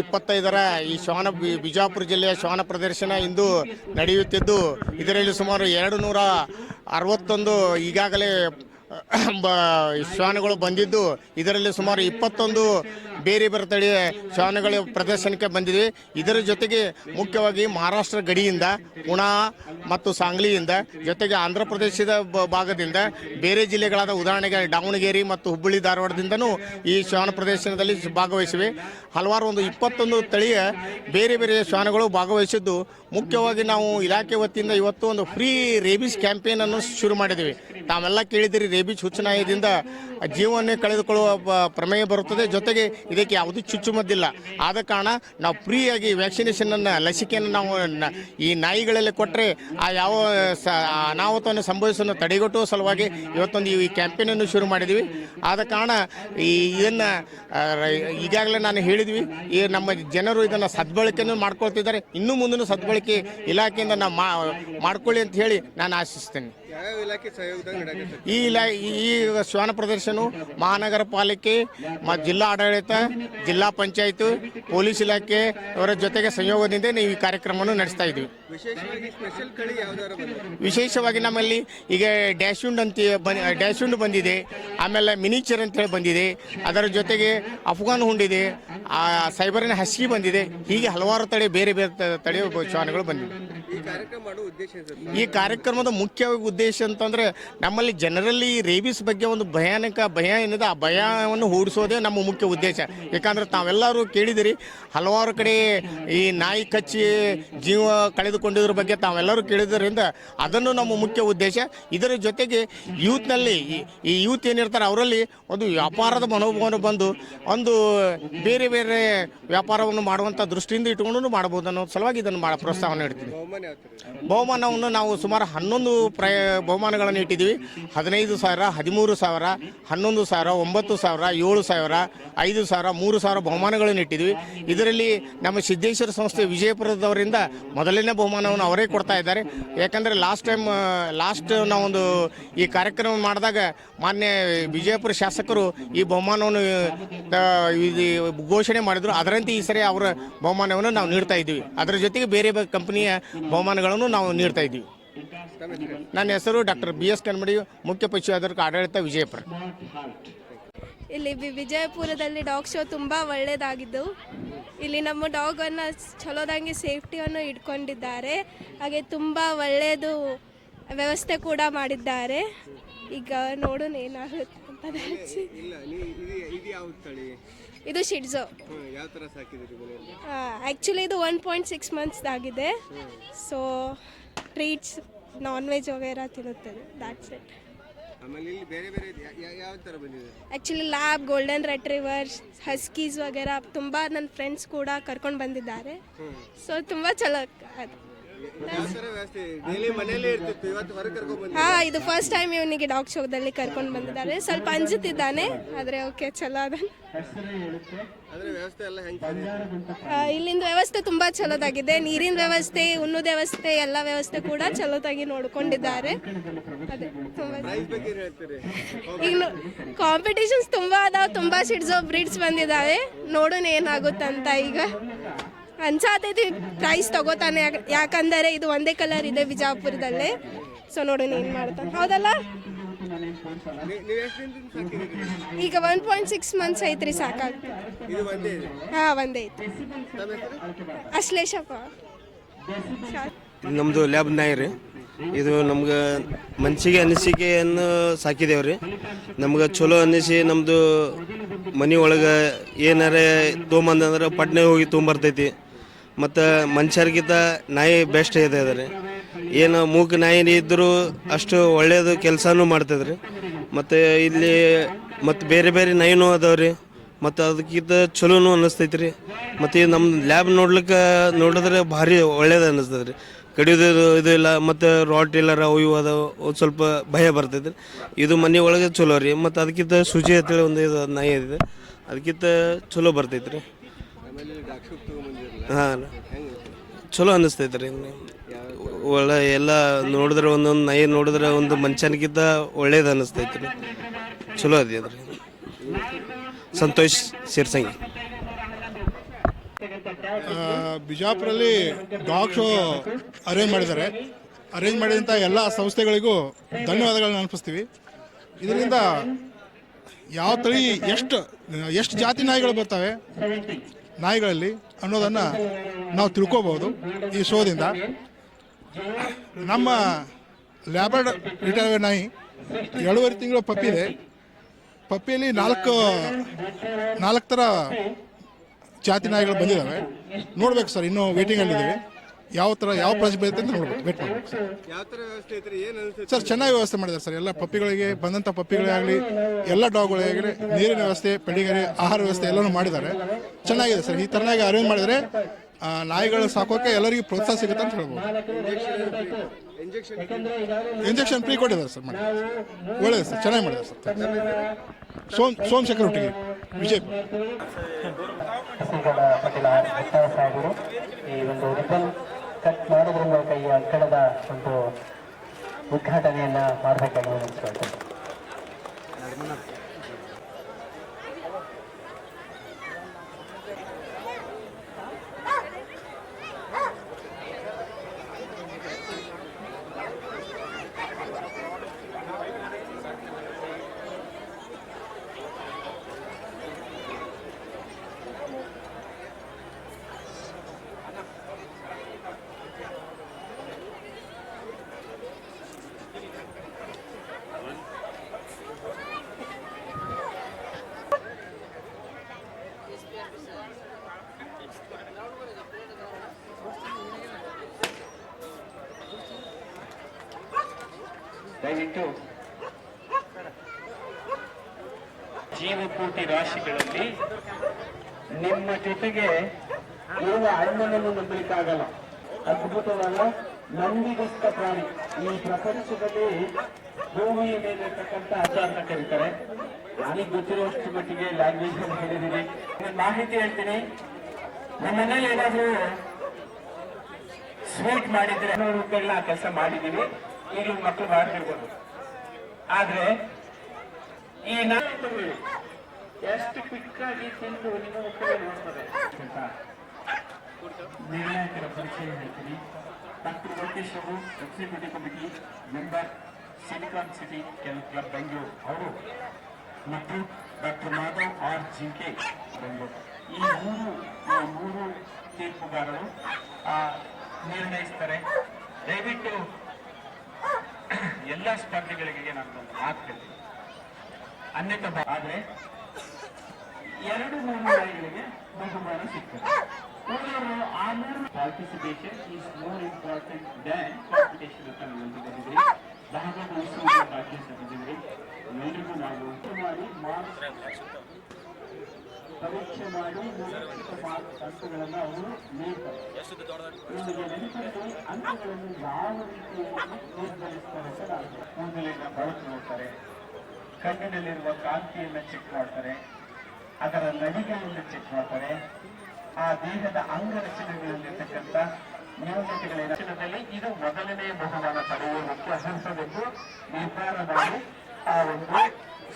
ಇಪ್ಪತ್ತೈದರ ಈ ಶ್ವಾನ ಬಿಜಾಪುರ ಜಿಲ್ಲೆಯ ಶ್ವಾನ ಪ್ರದರ್ಶನ ಇಂದು ನಡೆಯುತ್ತಿದ್ದು, ಇದರಲ್ಲಿ ಸುಮಾರು ಎರಡು ನೂರ ಅರವತ್ತೊಂದು ಈಗಾಗಲೇ ಶ್ವಾನಗಳು ಬಂದಿದ್ದು, ಇದರಲ್ಲಿ ಸುಮಾರು ಇಪ್ಪತ್ತೊಂದು ಬೇರೆ ಬೇರೆ ತಳಿಯ ಶ್ವಾನಗಳ ಪ್ರದರ್ಶನಕ್ಕೆ ಬಂದಿದೆ ಇದರ ಜೊತೆಗೆ ಮುಖ್ಯವಾಗಿ ಮಹಾರಾಷ್ಟ್ರ ಗಡಿಯಿಂದ ಪುಣಾ ಮತ್ತು ಸಾಂಗ್ಲಿಯಿಂದ ಜೊತೆಗೆ ಆಂಧ್ರ ಪ್ರದೇಶದ ಭಾಗದಿಂದ ಬೇರೆ ಜಿಲ್ಲೆಗಳಾದ ಉದಾಹರಣೆಗೆ ದಾವಣಗೆರೆ ಮತ್ತು ಹುಬ್ಬಳ್ಳಿ ಧಾರವಾಡದಿಂದನೂ ಈ ಶ್ವಾನ ಪ್ರದರ್ಶನದಲ್ಲಿ ಭಾಗವಹಿಸಿವೆ. ಹಲವಾರು ಒಂದು ಇಪ್ಪತ್ತೊಂದು ತಳಿಯ ಬೇರೆ ಬೇರೆ ಶ್ವಾನಗಳು ಭಾಗವಹಿಸಿದ್ದು, ಮುಖ್ಯವಾಗಿ ನಾವು ಇಲಾಖೆ ವತಿಯಿಂದ ಇವತ್ತು ಒಂದು ಫ್ರೀ ರೇಬಿಸ್ ಕ್ಯಾಂಪೇನ್ ಅನ್ನು ಶುರು ಮಾಡಿದ್ದೀವಿ. ತಾವೆಲ್ಲ ಕೇಳಿದಿರಿ ರೇಬಿಸ್ ಹುಚ್ಚನಾಯದಿಂದ ಜೀವವನ್ನೇ ಕಳೆದುಕೊಳ್ಳುವ ಪ್ರಮೇಯ ಬರುತ್ತದೆ. ಜೊತೆಗೆ ಇದಕ್ಕೆ ಯಾವುದೂ ಚುಚ್ಚುಮದ್ದಿಲ್ಲ. ಆದ ಕಾರಣ ನಾವು ಫ್ರೀಯಾಗಿ ವ್ಯಾಕ್ಸಿನೇಷನ್ ಅನ್ನು ಲಸಿಕೆಯನ್ನು ನಾವು ಈ ನಾಯಿಗಳಲ್ಲಿ ಕೊಟ್ಟರೆ ಆ ಯಾವ ಸ ಅನಾಹುತವನ್ನು ಸಂಭವಿಸೋದನ್ನು ತಡೆಗಟ್ಟುವ ಸಲುವಾಗಿ ಇವತ್ತೊಂದು ಈ ಕ್ಯಾಂಪೇನನ್ನು ಶುರು ಮಾಡಿದ್ವಿ. ಆದ ಕಾರಣ ಈ ಇದನ್ನು ಈಗಾಗಲೇ ನಾನು ಹೇಳಿದ್ವಿ, ಈ ನಮ್ಮ ಜನರು ಇದನ್ನು ಸದ್ಬಳಕೆಯನ್ನು ಮಾಡ್ಕೊಳ್ತಿದ್ದಾರೆ. ಇನ್ನೂ ಮುಂದಿನ ಸದ್ಬಳಕೆ ಇಲಾಖೆಯಿಂದ ನಾವು ಮಾಡ್ಕೊಳ್ಳಿ ಅಂತ ಹೇಳಿ ನಾನು ಆಶಿಸ್ತೇನೆ. ಈ ಇಲಾ ಈ ಶ್ವಾನ ಪ್ರದರ್ಶನ ಮಹಾನಗರ ಪಾಲಿಕೆ ಮತ್ತು ಜಿಲ್ಲಾ ಆಡಳಿತ ಜಿಲ್ಲಾ ಪಂಚಾಯತ್ ಪೊಲೀಸ್ ಇಲಾಖೆ ಅವರ ಜೊತೆಗೆ ಸಂಯೋಗದಿಂದ ನಾವು ಈ ಕಾರ್ಯಕ್ರಮವನ್ನು ನಡೆಸ್ತಾ ಇದ್ದೀವಿ ವಿಶೇಷವಾಗಿ ನಮ್ಮಲ್ಲಿ ಈಗ ಡ್ಯಾಶುಂಡ್ ಅಂತ ಡ್ಯಾಶುಂಡ್ ಬಂದಿದೆ ಆಮೇಲೆ ಮಿನಿಚರ್ ಅಂತ ಹೇಳಿ ಬಂದಿದೆ ಅದರ ಜೊತೆಗೆ ಅಫ್ಘಾನ್ ಹುಂಡಿದೆ ಆ ಸೈಬರಿನ ಹಸ್ಕಿ ಬಂದಿದೆ ಹೀಗೆ ಹಲವಾರು ತಳಿ ಬೇರೆ ಬೇರೆ ತಳಿ ತಳಿಯ ಶ್ವಾನಗಳು ಬಂದಿವೆ. ಈ ಕಾರ್ಯಕ್ರಮದ ಮುಖ್ಯ ಉದ್ದೇಶ ಅಂತಂದ್ರೆ ನಮ್ಮಲ್ಲಿ ಜನರಲ್ಲಿ ರೇಬಿಸ್ ಬಗ್ಗೆ ಒಂದು ಭಯಾನಕ ಭಯ ಏನಿದೆ ಆ ಭಯವನ್ನು ಹೂಡಿಸೋದೇ ನಮ್ಮ ಮುಖ್ಯ ಉದ್ದೇಶ. ಯಾಕಂದ್ರೆ ತಾವೆಲ್ಲರೂ ಕೇಳಿದಿರಿ ಹಲವಾರು ಕಡೆ ಈ ನಾಯಿ ಕಚ್ಚಿ ಜೀವ ಕಳೆದುಕೊಂಡಿದ್ರ ಬಗ್ಗೆ ತಾವೆಲ್ಲರೂ ಕೇಳಿದ್ರಿಂದ ಅದನ್ನು ನಮ್ಮ ಮುಖ್ಯ ಉದ್ದೇಶ. ಇದರ ಜೊತೆಗೆ ಯೂತ್ನಲ್ಲಿ ಈ- ಈ ಯೂತ್ ಏನಿರ್ತಾರೆ ಅವರಲ್ಲಿ ಒಂದು ವ್ಯಾಪಾರದ ಮನೋಭಾವನೆ ಬಂದು ಒಂದು ಬೇರೆ ಬೇರೆ ವ್ಯಾಪಾರವನ್ನು ಮಾಡುವಂಥ ದೃಷ್ಟಿಯಿಂದ ಇಟ್ಕೊಂಡು ಮಾಡಬಹುದು ಅನ್ನೋ ಸಲುವಾಗಿ ಇದನ್ನು ಮಾಡ ಪ್ರೋತ್ಸಾಹ ಥರ ಬಹುಮಾನವನ್ನು ನಾವು ಸುಮಾರು ಹನ್ನೊಂದು ಪ್ರಯ ಬಹುಮಾನಗಳನ್ನು ಇಟ್ಟಿದ್ದೀವಿ. ಹದಿನೈದು ಸಾವಿರ, ಹದಿಮೂರು ಸಾವಿರ, ಹನ್ನೊಂದು ಸಾವಿರ, ಒಂಬತ್ತು ಸಾವಿರ, ಏಳು ಸಾವಿರ, ಐದು ಸಾವಿರ, ಮೂರು ಸಾವಿರ ಬಹುಮಾನಗಳನ್ನು ಇಟ್ಟಿದ್ದೀವಿ. ಇದರಲ್ಲಿ ನಮ್ಮ ಸಿದ್ದೇಶ್ವರ ಸಂಸ್ಥೆ ವಿಜಯಪುರದವರಿಂದ ಮೊದಲನೇ ಬಹುಮಾನವನ್ನು ಅವರೇ ಕೊಡ್ತಾ ಇದ್ದಾರೆ. ಯಾಕಂದರೆ ಲಾಸ್ಟ್ ಟೈಮ್ ಲಾಸ್ಟ್ ನಾವೊಂದು ಈ ಕಾರ್ಯಕ್ರಮ ಮಾಡಿದಾಗ ಮಾನ್ಯ ವಿಜಯಪುರ ಶಾಸಕರು ಈ ಬಹುಮಾನವನ್ನು ಘೋಷಣೆ ಮಾಡಿದರು. ಅದರಂತೆ ಈ ಸರಿ ಅವರ ಬಹುಮಾನವನ್ನು ನಾವು ನೀಡ್ತಾ ಇದ್ದೀವಿ. ಅದರ ಜೊತೆಗೆ ಬೇರೆ ಬೇರೆ ಕಂಪನಿಯ ಬಹುಮಾನಗಳನ್ನು ನಾವು ನೀಡ್ತಾ ಇದ್ದೀವಿ. ನನ್ನ ಹೆಸರು ಡಾಕ್ಟರ್ ಬಿ ಎಸ್ ಕನ್ಮಡಿ ಮುಖ್ಯ ಪಶುವೈದ್ಯಕ ಆಡಳಿತ ವಿಜಯಪುರ. ಇಲ್ಲಿ ವಿ- ವಿಜಯಪುರದಲ್ಲಿ ಡಾಗ್ ಶೋ ತುಂಬ ಒಳ್ಳೆಯದಾಗಿದ್ದು ಇಲ್ಲಿ ನಮ್ಮ ಡಾಗನ್ನು ಚಲೋದಂಗೆ ಸೇಫ್ಟಿಯನ್ನು ಇಟ್ಕೊಂಡಿದ್ದಾರೆ. ಹಾಗೆ ತುಂಬ ಒಳ್ಳೆಯದು ವ್ಯವಸ್ಥೆ ಕೂಡ ಮಾಡಿದ್ದಾರೆ. ಈಗ ನೋಡೋಣ ಏನಾಗುತ್ತೆ ಅಂತ ಇದು ಶಿಡ್ಸು ಯಾವ ಥರ ಮನೆಯಲ್ಲಿ? ಆ್ಯಕ್ಚುಲಿ ಇದು ಒನ್ ಪಾಯಿಂಟ್ ಸಿಕ್ಸ್ ಮಂತ್ಸ್ದಾಗಿದೆ ಸೊ ಟ್ರೀಟ್ಸ್ ನಾನ್ ವೆಜ್ ವಗೇರಾ ತಿನ್ನುತ್ತೆ ದಾಟ್ಸ್ ಇಟ್ ಆಮೇಲೆ ಇಲ್ಲಿ ಬೇರೆ ಬೇರೆ ಯಾ- ಯಾ- ಯಾವ ಥರ ಬಂದಿದೆ? Actually lab golden retrievers huskies ವಗೇರ ತುಂಬ ನನ್ನ ಫ್ರೆಂಡ್ಸ್ ಕೂಡ ಕರ್ಕೊಂಡು ಬಂದಿದ್ದಾರೆ. ಸೊ ತುಂಬ ಚಲೋ. ಅದು ಹಾಂ, ಇದು ಫಸ್ಟ್ ಟೈಮ್ ಇವನಿಗೆ ಡಾಗ್ ಶೋದಲ್ಲಿ ಕರ್ಕೊಂಡು ಬಂದಿದ್ದಾರೆ. ಸ್ವಲ್ಪ ಅಂಜುತ್ತಿದ್ದಾನೆ, ಆದ್ರೆ ಓಕೆ, ಚಲೋ ಅದ. ಇಲ್ಲಿಂದ ವ್ಯವಸ್ಥೆ ತುಂಬಾ ಚಲೋದಾಗಿದೆ. ನೀರಿನ ವ್ಯವಸ್ಥೆ, ಉಣ್ಣದ ವ್ಯವಸ್ಥೆ, ಎಲ್ಲ ವ್ಯವಸ್ಥೆ ಕೂಡ ಚಲೋದಾಗಿ ನೋಡ್ಕೊಂಡಿದ್ದಾರೆ. ಅದೇ, ತುಂಬ ಈಗ ಕಾಂಪಿಟೇಷನ್ಸ್ ತುಂಬಾ ಅದಾವ, ತುಂಬಾ ಸಿಡ್ಸೋ ಬ್ರೀಡ್ಸ್ ಬಂದಿದ್ದಾವೆ ನೋಡೋಣ ಏನಾಗುತ್ತಂತ ಈಗ. ಅನ್ಸಾತೈತಿ ಪ್ರೈಸ್ ತಗೋತಾನೆ. ಯಾಕಂದ್ರೆ ಯಾಕಂದರೆ ಇದು ಒಂದೇ ಕಲರ್ ಇದೆ ಬಿಜಾಪುರದಲ್ಲೇ. ಸೊ ನೋಡೋಣ ಏನು ಮಾಡ್ತಾನೆ. ಹೌದಲ್ಲ? ಈಗ ಒನ್ ಪಾಯಿಂಟ್ ಸಿಕ್ಸ್ ಮಂತ್ಸ್ ಐತ್ರಿ ಸಾಕಾಗ್ತದೆ ಇದು ಒಂದೇ ಇದೆ. ಹಾಂ ಒಂದೇ ಐತಿ. ಅಶ್ಲೇಷಪ್ಪ ನಮ್ಮದು ಲ್ಯಾಬ್ ನಾಯಿ ರೀ. ಇದು ನಮ್ಗೆ ಮನ್ಸಿಗೆ ಅನಿಸಿಕೆಯನ್ನು ಸಾಕಿದೇವೆ ರೀ. ನಮ್ಗೆ ಚಲೋ ಅನ್ನಿಸಿ ನಮ್ಮದು ಮನೆ ಒಳಗೆ ಏನಾರೇ ತೊಗೊಂಬಂದಂದ್ರೆ ಪಟ್ನೆ ಹೋಗಿ ತೊಗೊಂಬರ್ತೈತಿ. ಮತ್ತು ಮನುಷ್ಯರಿಗಿಂತ ನಾಯಿ ಬೆಸ್ಟ್ ಇದೆ ಏನು ಮೂಕ ನಾಯಿ ಇದ್ದರೂ ಅಷ್ಟು ಒಳ್ಳೆಯದು ಕೆಲಸನೂ ಮಾಡ್ತಿದ್ರಿ. ಮತ್ತು ಇಲ್ಲಿ ಮತ್ತು ಬೇರೆ ಬೇರೆ ನಾಯಿನೂ ಅದಾವ್ರಿ ಮತ್ತು ಅದಕ್ಕಿಂತ ಚಲೋನು ಅನ್ನಿಸ್ತೈತಿ ರೀ ಮತ್ತು ನಮ್ಮ ಲ್ಯಾಬ್ ನೋಡ್ಲಿಕ್ಕೆ ನೋಡಿದ್ರೆ ಭಾರಿ ಒಳ್ಳೇದು ಅನ್ನಿಸ್ತದೆ ರೀ ಕಡಿಯೋದು ಇದು- ಇಲ್ಲ, ಮತ್ತು ರಾಟ್ ಇಲ್ಲರ ಅವು ಇವು ಅದಾವ, ಒಂದು ಸ್ವಲ್ಪ ಭಯ ಬರ್ತೈತೆ ರೀ ಇದು ಮನೆ ಒಳಗೆ ಚಲೋ ರೀ. ಮತ್ತು ಅದಕ್ಕಿಂತ ಶುಚಿ ಅಂತೇಳಿ ಒಂದು ಇದು ನಾಯಿ ಇದೆ. ಅದಕ್ಕಿಂತ ಚಲೋ ಬರ್ತೈತೆ ರೀ ಹಾಂ ಚಲೋ ಅನ್ನಿಸ್ತೈತೆ ರೀ ಒಳ್ಳೆ ಎಲ್ಲ ನೋಡಿದ್ರೆ ಒಂದೊಂದು ನಾಯಿ ನೋಡಿದ್ರೆ ಒಂದು ಮನುಷ್ಯನಿಗಿಂತ ಒಳ್ಳೇದು ಅನ್ನಿಸ್ತೈತೆ ರೀ. ಚಲೋ ಅದೇ ಅದ್ರಿ ಸಂತೋಷ್ ಸಿರ್ಸಂಗಿ ಬಿಜಾಪುರಲ್ಲಿ ಡಾಗ್ ಶೋ ಅರೇಂಜ್ ಮಾಡಿದ್ದಾರೆ. ಅರೇಂಜ್ ಮಾಡಿದಂಥ ಎಲ್ಲ ಸಂಸ್ಥೆಗಳಿಗೂ ಧನ್ಯವಾದಗಳನ್ನ ಅರ್ಪಿಸ್ತೀವಿ. ಇದರಿಂದ ಯಾವ ತಳಿ ಎಷ್ಟು ಎಷ್ಟು ಜಾತಿ ನಾಯಿಗಳು ಬರ್ತವೆ ನಾಯಿಗಳಲ್ಲಿ ಅನ್ನೋದನ್ನು ನಾವು ತಿಳ್ಕೋಬಹುದು ಈ ಶೋದಿಂದ. ನಮ್ಮ ಲ್ಯಾಬರ್ಡ್ ರಿಟೈರ್ ನಾಯಿ ಎರಡೂವರೆ ತಿಂಗಳು ಪಪ್ಪಿ ಇದೆ. ಪಪ್ಪಿಯಲ್ಲಿ ನಾಲ್ಕು ನಾಲ್ಕು ಥರ ಜಾತಿ ನಾಯಿಗಳು ಬಂದಿದ್ದಾವೆ ನೋಡ್ಬೇಕು ಸರ್, ಇನ್ನೂ ವೇಟಿಂಗಲ್ಲಿದ್ದೀವಿ ಯಾವ ಥರ ಯಾವ ಪ್ರೈಸ್ ಬರುತ್ತೆ ಅಂತ ನೋಡ್ಬೇಕು. ವೇಟ್ ಮಾಡ್ಬೇಕು ಸರ್. ಯಾವ ತರ ವ್ಯವಸ್ಥೆ ಐತ್ರಿ? ಏನ್ ಅನ್ಸುತ್ತೆ? ಸರ್ ಚೆನ್ನಾಗಿ ವ್ಯವಸ್ಥೆ ಮಾಡಿದ್ದಾರೆ ಸರ್. ಎಲ್ಲ ಪಪ್ಪಿಗಳಿಗೆ ಬಂದಂಥ ಪಪ್ಪಿಗಳೇ ಆಗಲಿ ಎಲ್ಲ ಡಾಗ್ಗಳಾಗಲಿ ನೀರಿನ ವ್ಯವಸ್ಥೆ ಪೆಡಿಗರಿ ಆಹಾರ ವ್ಯವಸ್ಥೆ ಎಲ್ಲನೂ ಮಾಡಿದ್ದಾರೆ. ಚೆನ್ನಾಗಿದೆ ಸರ್. ಈ ಥರನಾಗಿ ಅರೇಂಜ್ ಮಾಡಿದರೆ ಆ, ನಾಯಿಗಳು ಸಾಕೋಕೆ ಎಲ್ಲರಿಗೂ ಪ್ರೋತ್ಸಾಹ ಸಿಗುತ್ತೆ ಅಂತ ಹೇಳ್ಬೋದು. ಇಂಜೆಕ್ಷನ್ ಇಂಜೆಕ್ಷನ್ ಫ್ರೀ ಕೊಟ್ಟಿದ್ದಾರೆ ಸರ್ ಮಾಡಿ. ಒಳ್ಳೆಯದು ಸರ್. ಚೆನ್ನಾಗಿ ಮಾಡಿದ್ದಾರೆ ಸರ್. ಸೋಮ್ ಸೋಮಶೇಖರ್ ಒಟ್ಟಿಗೆ. ವಿಜಯಪುರ ಶ್ರೀಗಳ ಪಟೇಲ ಮುಕ್ತಾಯ ಸಾಹೇಬರು ಈ ಒಂದು ರಿಬನ್ ಕಟ್ ಮಾಡೋದ್ರಿಂದ ಮೂಲಕ ಈ ಒಂದು ಉದ್ಘಾಟನೆಯನ್ನ ಮಾಡಬೇಕಾಗಿ ವಿನಂತಿಸ್ಕೊಳ್ತೇನೆ ದಯವಿಟ್ಟು ಜೀವಕೋಟಿ ರಾಶಿಗಳಲ್ಲಿ ನಿಮ್ಮ ಜೊತೆಗೆ ಇರುವ ಅಣ್ಣನನ್ನು ನಂಬಲಿಕ್ಕಾಗಲ್ಲ. ಅದ್ಭುತವಾದ ನಂಬಿಗಸ್ತ ಪ್ರಾಣಿ. ಈ ಪ್ರಪಂಚದಲ್ಲಿ ಭೂಮಿಯ ಮೇಲೆ ಇರ್ತಕ್ಕಂಥ ಅಜ್ಜ ಅಂತ ಕರೀತಾರೆ. ನನಗೆ ಗೊತ್ತಿರುವಷ್ಟು ಮಟ್ಟಿಗೆ ಲ್ಯಾಂಗ್ವೇಜ್ ಅನ್ನು ಹೇಳಿದ್ದೀನಿ. ಮಾಹಿತಿ ಹೇಳ್ತೀನಿ. ನಮ್ಮನೇಲಿ ಏನಾದರೂ ಸ್ವೀಟ್ ಮಾಡಿದ್ರೆ ರೂಪಾಯಿನ ಆ ಕೆಲಸ ಮಾಡಿದೀವಿ. ಈಗಲೂ ಮಕ್ಕಳು ಮಾಡ್ತಿರ್ಬೋದು ಆದ್ರೆ ಈ ನಾಯಿ ಎಷ್ಟು ಕ್ವಿಕ್ ಆಗಿ ತಿಂದು ನಿಮ್ಮ ಮಕ್ಕಳು ನೋಡ್ತಾರೆ ನಿರ್ಣಾಯಕರ ಪರಿಚಯ ಹೇಳ್ತೀನಿ. ಡಾಕ್ಟರ್ ಲೋಕೇಶ್ ಅವರು executive committee member silicon city club Bengaluru. ಅವರು ಮತ್ತು ಡಾಕ್ಟರ್ ಮಾಧವ್ ಆರ್ ಜಿಂಕೆ ಬೆಂಗಳೂರು. ಈ ಮೂರು ಮೂರು ತೀರ್ಪುಗಾರರು ನಿರ್ಣಯಿಸ್ತಾರೆ. ದಯವಿಟ್ಟು ಎಲ್ಲ ಸ್ಪರ್ಧೆಗಳಿಗೆ ನಾನು ಒಂದು ಮಾತು ಹೇಳ್ತೀನಿ ಅನ್ಯತ ಆದ್ರೆ ಎರಡು ಮೂರು ನಾಯಿಗಳಿಗೆ ಬಹುಮಾನ ಸಿಗ್ತದೆ. ಉಳಿದವರು ಆ ಮೂರು participation is more important than competition ಅಂತ ನಾವು ಒಂದು ಬಂದಿದ್ರಿ ಭಾಗವಹಿಸುವ ಭಾಗ್ಯ ಬಂದಿದ್ರಿ ಎಲ್ರಿಗೂ ನಾವು ಮಾಡಿ ಮಾರ್ಕ್ಸ್ ಪರೀಕ್ಷೆ ಮಾಡಿ ಮಾರ್ಕ್ಸ್ ಅವರು ನೀಡ್ತಾರೆ. ನಿಮಗೆ ನೆನಪಿರಲಿ ಅಂಕಗಳನ್ನು ಯಾವ ರೀತಿಯಲ್ಲಿ ನಿರ್ಧರಿಸ್ತಾರೆ ಕೂದಲಿನ ಬಳಕೆ ನೋಡ್ತಾರೆ ಕಣ್ಣಿನಲ್ಲಿರುವ ಕಾಂತಿಯನ್ನು ಚೆಕ್ ಮಾಡ್ತಾರೆ. ಅದರ ನಡಿಗೆಯನ್ನು ಚೆಕ್ ಮಾಡ್ತಾರೆ. ಆ ದೇಹದ ಅಂಗರಚನೆಗಳಲ್ಲಿರ್ತಕ್ಕಂಥ ನ್ಯೂನತೆಗಳ ಇದು ಮೊದಲನೇ ಬಹುಮಾನ ಪಡೆಯುವುದಕ್ಕೆ ಅರ್ಹವೆಂದು ನಿರ್ಧಾರ ಮಾಡಿ ಆ ಒಂದು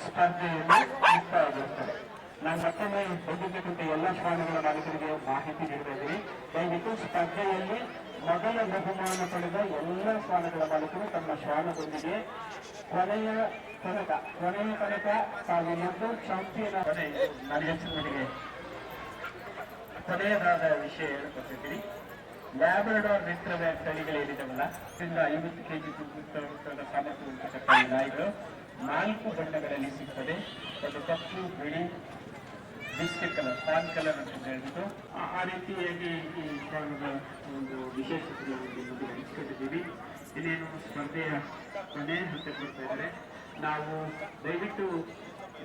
ಮುಕ್ತಾಯಗೊಳ್ಳುತ್ತದೆ ಮತ್ತೊಮ್ಮೆ ಬಂದಿರ್ತಕ್ಕಂಥ ಎಲ್ಲ ಶಾಲೆಗಳ ಮಾಲೀಕರಿಗೆ ಮಾಹಿತಿ ನೀಡ್ತಾ ಇದ್ದೀನಿ. ದಯವಿಟ್ಟು ಸ್ಪರ್ಧೆಯಲ್ಲಿ ಮೊದಲ ಬಹುಮಾನ ಪಡೆದ ಎಲ್ಲ ಶಾಲೆಗಳ ಮಾಲೀಕರು ತಮ್ಮ ಶ್ರಾಣದೊಂದಿಗೆ ಕೊನೆಯ ತನಕ ಕೊನೆಯ ತನಕ ತಾವು ಮೊದಲು ಚಾಂಪಿಯನ್ ಆದರೆ ನನ್ನ ಮಟ್ಟಿಗೆ ಕೊನೆಯದಾದ ವಿಷಯ ಹೇಳ್ಕೊತಿದ್ದೀನಿ ಲ್ಯಾಬ್ರಡಾರ್ ಮಿತ್ರವೇ ತಳಿಗಳೇನಿದಾವಲ್ಲ ಇದರಿಂದ ಐವತ್ತು ಕೆಜಿ ತೂಕದ ಸಾಮರ್ಥ್ಯ ನಾಯಿಗಳು ನಾಲ್ಕು ಬಣ್ಣಗಳಲ್ಲಿ ಸಿಗ್ತದೆ. ಒಂದು ಕಪ್ಪು, ಬಿಳಿ ಬಿಸ್ಕೆಟ್ ಕಲರ್ ಪ್ಯಾನ್ ಕಲರ್ ಅಂತ ಹೇಳ್ಬಿಟ್ಟು ಆ- ರೀತಿಯಾಗಿ ಈ ಕಾಲದ ಒಂದು ವಿಶೇಷತೆಗಳನ್ನು ಹಂಚ್ಕೊಂಡಿದ್ದೀವಿ ಇನ್ನೇನು ಸ್ಪರ್ಧೆಯ ಕೊನೆ ಹಂತಕ್ಕೆ ಬರ್ತಾ ಇದ್ದಾರೆ. ನಾವು ದಯವಿಟ್ಟು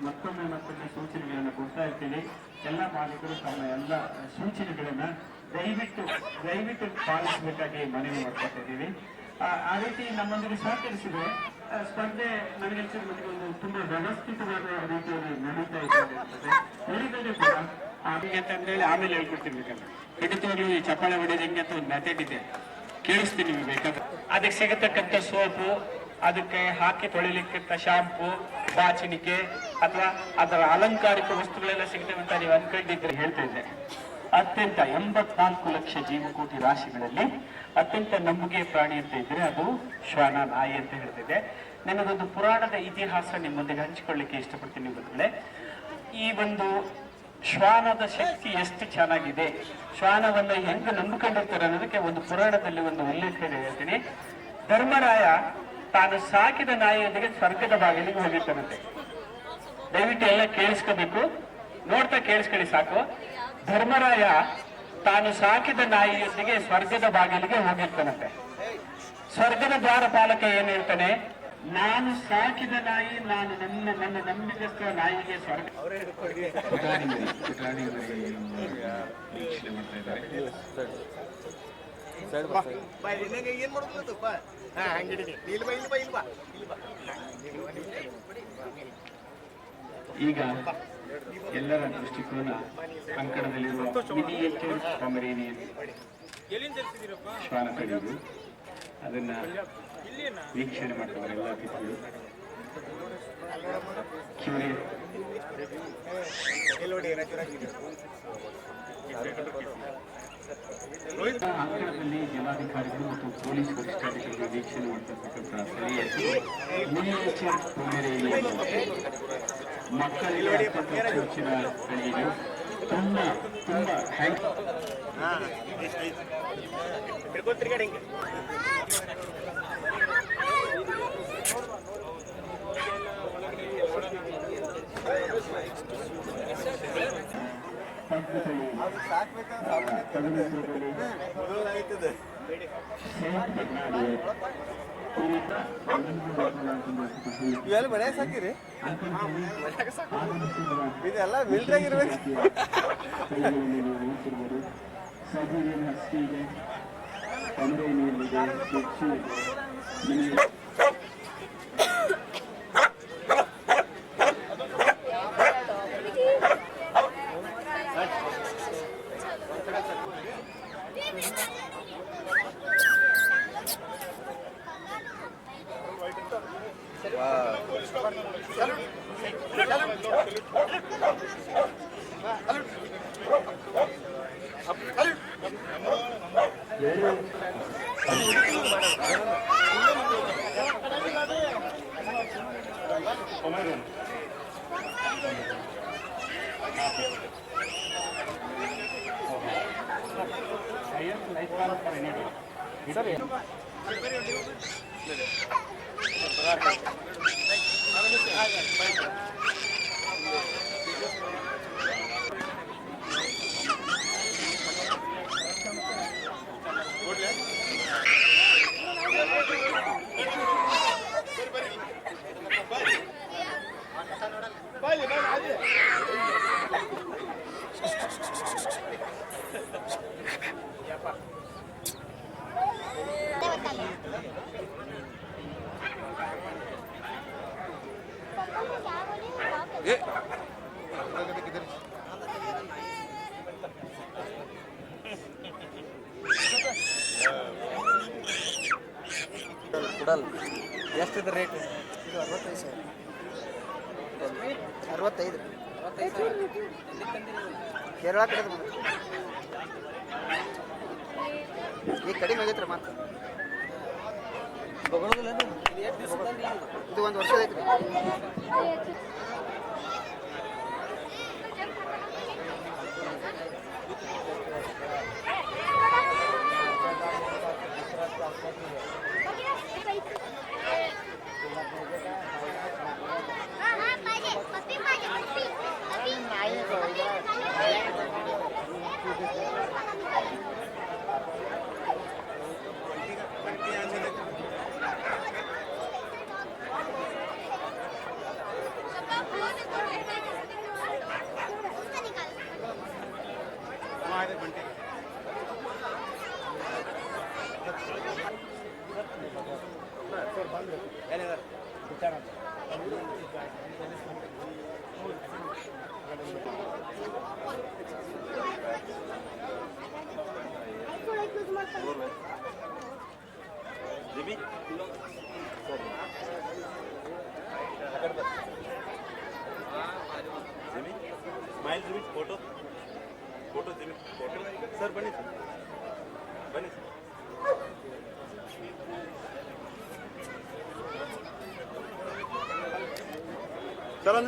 ಮತ್ತೊಮ್ಮೆ ಮತ್ತೊಮ್ಮೆ ಸೂಚನೆಗಳನ್ನು ಕೊಡ್ತಾ ಇರ್ತೀವಿ ಎಲ್ಲ ಮಾಲೀಕರು ತಮ್ಮ ಎಲ್ಲ ಸೂಚನೆಗಳನ್ನು ದಯವಿಟ್ಟು ದಯವಿಟ್ಟು ಪಾಲಿಸಬೇಕಾಗಿ ಮನವಿ ಮಾಡ್ಕೊತಾ ಇದ್ದೀವಿ. ಆ- ರೀತಿ ನಮ್ಮೊಂದಿಗೆ ಸಹಕರಿಸಿದ್ರೆ ಸ್ಪರ್ಧೆ ನನಗೆ ಅನ್ಸಿದ ಮಟ್ಟಿಗೆ ಒಂದು ತುಂಬಾ ವ್ಯವಸ್ಥಿತವಾದ ರೀತಿಯಲ್ಲಿ ನಡೀತಾ ಇದೆ ಅಂತ ಹೇಳಿ ಆಮೇಲೆ ಹೇಳ್ಕೊಡ್ತೀನಿ ಬೇಕಾದ್ರೆ. ಈ ಚಪ್ಪಾಳೆ ಹೊಡೆಯೋದು ಹೆಂಗೆ ಅಂತ ಒಂದು ಮೆಥಡ್ ಇದೆ. ಕೇಳಿಸ್ತೀನಿ ನಿಮಗೆ ಬೇಕಾದ್ರೆ. ಅದಕ್ಕೆ ಸಿಗತಕ್ಕಂಥ ಸೋಪು, ಅದಕ್ಕೆ ಹಾಕಿ ತೊಳಿಲಿಕ್ಕಂತ ಶಾಂಪು ಬಾಚಿನಿಕೆ, ಅಥವಾ ಅದರ ಅಲಂಕಾರಿಕ ವಸ್ತುಗಳೆಲ್ಲ ಸಿಗ್ತವೆ ಅಂತ ನೀವು ಅನ್ಕೊಂಡಿದ್ರೆ ಹೇಳ್ತಾ ಇದ್ದೆ. ಅತ್ಯಂತ ಎಂಬತ್ನಾಲ್ಕು ಲಕ್ಷ ಜೀವಕೋಟಿ ರಾಶಿಗಳಲ್ಲಿ ಅತ್ಯಂತ ನಂಬುಗೆ ಪ್ರಾಣಿ ಅಂತ ಇದ್ರೆ ಅದು ಶ್ವಾನ ನಾಯಿ ಅಂತ ಹೇಳ್ತಿದೆ ನನಗೊಂದು ಪುರಾಣದ ಇತಿಹಾಸ ನಿಮ್ಮೊಂದಿಗೆ ಹಂಚಿಕೊಳ್ಳಿಕ್ಕೆ ಇಷ್ಟಪಡ್ತೀನಿ ಬಂಧುಗಳೇ. ಈ ಒಂದು ಶ್ವಾನದ ಶಕ್ತಿ ಎಷ್ಟು ಚೆನ್ನಾಗಿದೆ? ಶ್ವಾನವನ್ನು ಹೆಂಗ ನಂಬಿಕೊಂಡಿರ್ತಾರೆ ಅನ್ನೋದಕ್ಕೆ ಒಂದು ಪುರಾಣದಲ್ಲಿ ಒಂದು ಉಲ್ಲೇಖ ಹೇಳ್ತೀನಿ. ಧರ್ಮರಾಯ ತಾನು ಸಾಕಿದ ನಾಯಿಯೊಂದಿಗೆ ಸ್ವರ್ಗದ ಬಾಗಿಲಿಗೆ ಹೋಗಿರ್ತಾನಂತೆ ದಯವಿಟ್ಟು ಎಲ್ಲ ಕೇಳಿಸ್ಕೋಬೇಕು. ನೋಡ್ತಾ ಕೇಳಿಸ್ಕೊಳ್ಳಿ ಸಾಕು. ಧರ್ಮರಾಯ ತಾನು ಸಾಕಿದ ನಾಯಿಯೊಂದಿಗೆ ಸ್ವರ್ಗದ ಬಾಗಿಲಿಗೆ ಹೋಗಿರ್ತಾನಂತೆ. ಸ್ವರ್ಗದ ದ್ವಾರಪಾಲಕ ಏನ್ ಹೇಳ್ತಾನೆ? ನಾನು ಸಾಕಿದ ನಾಯಿ, ನಾನು ನನ್ನ ನನ್ನ ನಂಬಿಕಸ್ಥ ನಾಯಿಗೆ ಸ್ವರ್ಗ. ಈಗ ಎಲ್ಲರ ದೃಷ್ಟಿಕೋನ ಅಂಕಣದಲ್ಲಿರುವ ಶ್ವಾನ ತಡೆಯುವುದು ಅದನ್ನ ವೀಕ್ಷಣೆ ಮಾಡ್ತಾರೆ ಎಲ್ಲ ಅತಿಥಿಗಳು. ಕ್ಯೂರಿಯಸ್ ಅಂಕಣದಲ್ಲಿ ಜಿಲ್ಲಾಧಿಕಾರಿಗಳು ಮತ್ತು ಪೊಲೀಸ್ ವರಿಷ್ಠಾಧಿಕಾರಿಗಳು ವೀಕ್ಷಣೆ ಮಾಡ್ತಕ್ಕಂಥ ಸ್ಥಳೀಯ ಮಕ್ಕಳಿಗೆ ಹೆಚ್ಚಿನ ಸ್ಥಳೀಯರು ತುಂಬಾ ತುಂಬಾ ತಿರ್ಗಾಡಿ ಹಿಂಗೆ ಇವೆಲ್ಲ ಮನ್ಯಾಗ ಸಾಕಿರಿ? ಇದೆಲ್ಲ ಮಿಲ್ಟ್ರಾಗ ಇರ್ಬೇಕು. ಸೈಬೀರಿಯನ್ ಹಸ್ತಿ ಇದೆ ಪೊಮರೇನಿಯನ್ ಇದೆ Thank ಸರಿ ಕೇರಳ ಕಡೆ ಈ ಕಡಿಮೆ ಆಗೈತ್ರಿ ಮಾತು ಇದು ಒಂದು ವರ್ಷ ಐತ್ರಿ स्माइल जुमी फोटो फोटो जुमी फोटो सर बने सर बने सर चला